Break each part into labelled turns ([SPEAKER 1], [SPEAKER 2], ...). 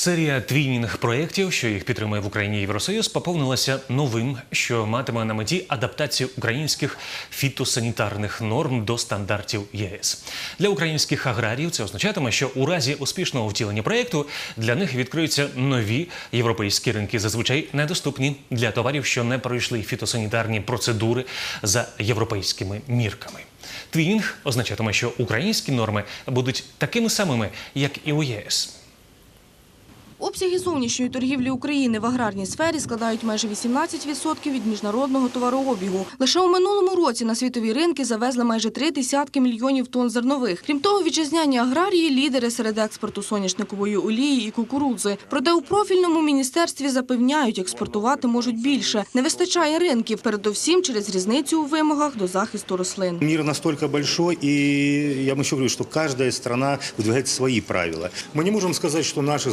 [SPEAKER 1] Серія твінінг проєктів, що їх підтримує в Україні Євросоюз, поповнилася новим, що матиме на меті адаптацію українських фітосанітарних норм до стандартів ЄС. Для українських аграріїв це означатиме, що у разі успішного втілення проєкту для них відкриються нові європейські ринки, зазвичай недоступні для товарів, що не пройшли фітосанітарні процедури за європейськими мірками. Твінінг означатиме, що українські норми будуть такими самими, як і у ЄС.
[SPEAKER 2] Обсяги зовнішньої торгівлі України в аграрній сфері складають майже 18% від міжнародного товарообігу. Лише у минулому році на світові ринки завезли майже три десятки мільйонів тонн зернових. Крім того, вітчизняні аграрії – лідери серед експорту соняшникової олії і кукурудзи. Проте у профільному міністерстві запевняють, експортувати можуть більше. Не вистачає ринків, передовсім через різницю у вимогах до захисту рослин.
[SPEAKER 3] Мир настолько большой, и я вам еще говорю, что каждая страна выдвигает свои правила. Мы не можем сказать, что наши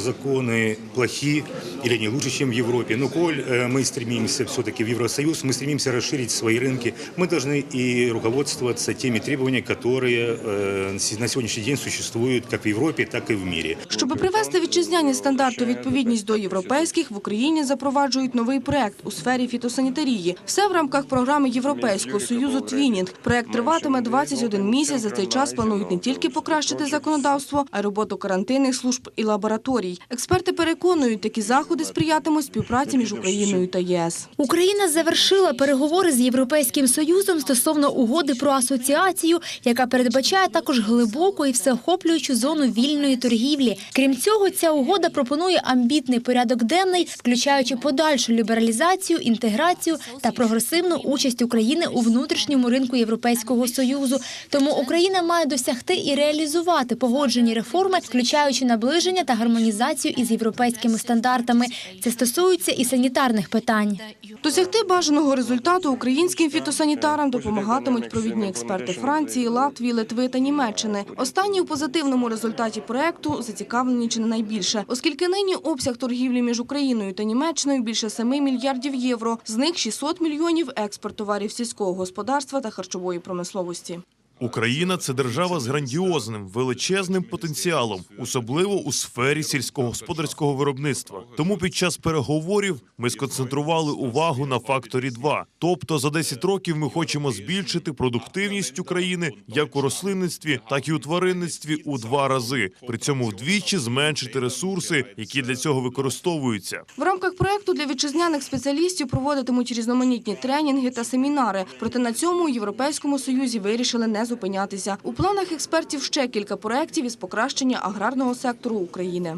[SPEAKER 3] законы плохи или не лучше, чем в Европе. Но коль э, мы стремимся все-таки в Евросоюз, мы стремимся расширить свои рынки, мы должны и руководствоваться теми требованиями, которые э, на сегодняшний день существуют как в Европе, так и в мире.
[SPEAKER 2] Щоб привести вітчизняні стандарти у відповідність до європейських, в Україні запроваджують новий проект у сфері фітосанітарії. Все в рамках програми Європейського союзу Твінінг. Проект триватиме 21 місяць. За цей час планують не тільки покращити законодавство, а й роботу карантинних служб і лабораторій. Експерти переконують, такі заходи сприятимуть співпраці між Україною та ЄС.
[SPEAKER 4] Україна завершила переговори з Європейським Союзом стосовно угоди про асоціацію, яка передбачає також глибоку і всеохоплюючу зону вільної торгівлі. Крім цього, ця угода пропонує амбітний порядок денний, включаючи подальшу лібералізацію, інтеграцію та прогресивну участь України у внутрішньому ринку Європейського Союзу. Тому Україна має досягти і реалізувати погоджені реформи, включаючи наближення та гармонізацію із європейськими стандартами. Це стосується і санітарних питань.
[SPEAKER 2] Досягти бажаного результату українським фітосанітарам допомагатимуть провідні експерти Франції, Латвії, Литви та Німеччини. Останні у позитивному результаті проекту зацікавлені чи не найбільше, оскільки нині обсяг торгівлі між Україною та Німеччиною більше 7 мільярдів євро. З них 600 мільйонів експорт товарів сільського господарства та харчової промисловості.
[SPEAKER 5] Україна це держава з грандіозним величезним потенціалом, особливо у сфері сільськогосподарського виробництва. Тому під час переговорів ми сконцентрували увагу на факторі 2. Тобто за 10 років ми хочемо збільшити продуктивність України як у рослинництві, так і у тваринництві у два рази. При цьому вдвічі зменшити ресурси, які для цього використовуються.
[SPEAKER 2] В рамках проекту для вітчизняних спеціалістів проводитимуть різноманітні тренінги та семінари. Проте на цьому у Європейському Союзі вирішили не зупинятися. У планах експертів ще кілька проєктів із покращення аграрного сектору України.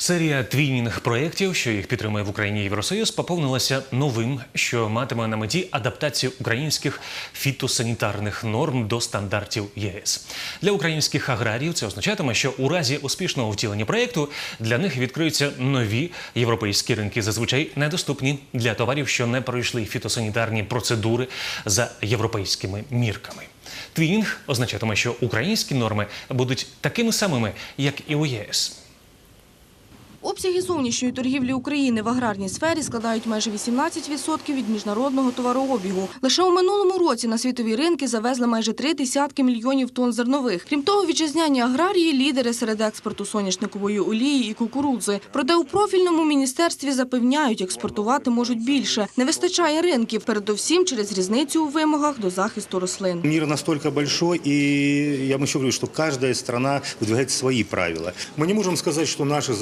[SPEAKER 1] Серія твінінг проєктів, що їх підтримує в Україні Євросоюз, поповнилася новим, що матиме на меті адаптацію українських фітосанітарних норм до стандартів ЄС. Для українських аграріїв це означатиме, що у разі успішного втілення проєкту для них відкриються нові європейські ринки, зазвичай недоступні для товарів, що не пройшли фітосанітарні процедури за європейськими мірками. Твінінг означатиме, що українські норми будуть такими самими, як і у ЄС.
[SPEAKER 2] Обсяги зовнішньої торгівлі України в аграрній сфері складають майже 18% від міжнародного товарообігу. Лише у минулому році на світові ринки завезли майже три десятки мільйонів тонн зернових. Крім того, вітчизняні аграрії – лідери серед експорту соняшникової олії і кукурудзи. Проте у профільному міністерстві запевняють, експортувати можуть більше. Не вистачає ринків, передовсім через різницю у вимогах до захисту рослин.
[SPEAKER 3] Мир настолько большой, и я вам еще говорю, что каждая страна выдвигает свои правила. Мы не можем сказать, что наши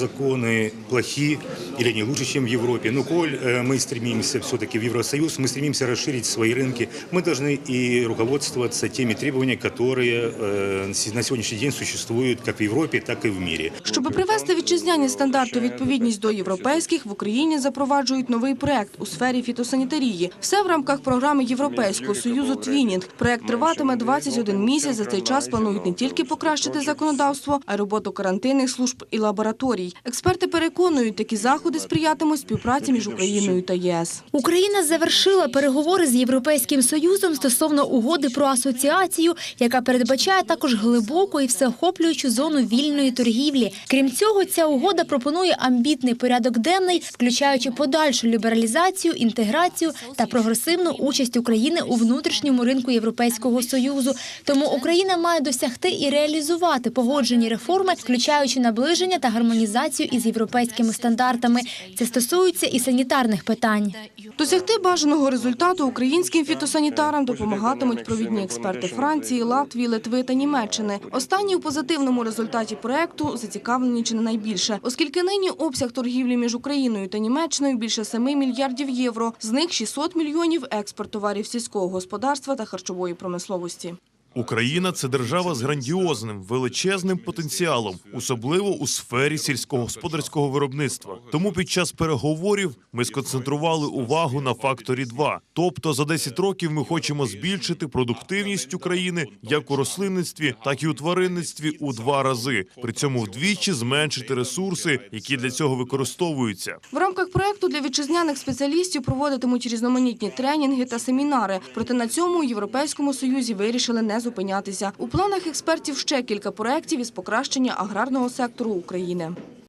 [SPEAKER 3] законы плохи или не лучше, чем в Европе. Но коль э, мы стремимся все-таки в Евросоюз, мы стремимся расширить свои рынки, мы должны и руководствоваться теми требованиями, которые э, на сегодняшний день существуют как в Европе, так и в мире.
[SPEAKER 2] Щоб привести вітчизняні стандарти у відповідність до європейських, в Україні запроваджують новий проект у сфері фітосанітарії. Все в рамках програми Європейського союзу Твінінг. Проект триватиме 21 місяць. За цей час планують не тільки покращити законодавство, а й роботу карантинних служб і лабораторій. Експерти переконують, такі заходи сприятимуть співпраці між Україною та ЄС.
[SPEAKER 4] Україна завершила переговори з Європейським Союзом стосовно угоди про асоціацію, яка передбачає також глибоку і всеохоплюючу зону вільної торгівлі. Крім цього, ця угода пропонує амбітний порядок денний, включаючи подальшу лібералізацію, інтеграцію та прогресивну участь України у внутрішньому ринку Європейського Союзу. Тому Україна має досягти і реалізувати погоджені реформи, включаючи наближення та гармонізацію із європейськими стандартами. Це стосується і санітарних питань.
[SPEAKER 2] Досягти бажаного результату українським фітосанітарам допомагатимуть провідні експерти Франції, Латвії, Литви та Німеччини. Останні у позитивному результаті проекту зацікавлені чи не найбільше, оскільки нині обсяг торгівлі між Україною та Німеччиною більше 7 мільярдів євро. З них 600 мільйонів експорт товарів сільського господарства та харчової промисловості.
[SPEAKER 5] Україна це держава з грандіозним величезним потенціалом, особливо у сфері сільськогосподарського виробництва. Тому під час переговорів ми сконцентрували увагу на факторі 2. Тобто за 10 років ми хочемо збільшити продуктивність України як у рослинництві, так і у тваринництві у два рази. При цьому вдвічі зменшити ресурси, які для цього використовуються.
[SPEAKER 2] В рамках проекту для вітчизняних спеціалістів проводитимуть різноманітні тренінги та семінари. Проте на цьому у Європейському Союзі вирішили зупинятися. У планах експертів ще кілька проєктів із покращення аграрного сектору України.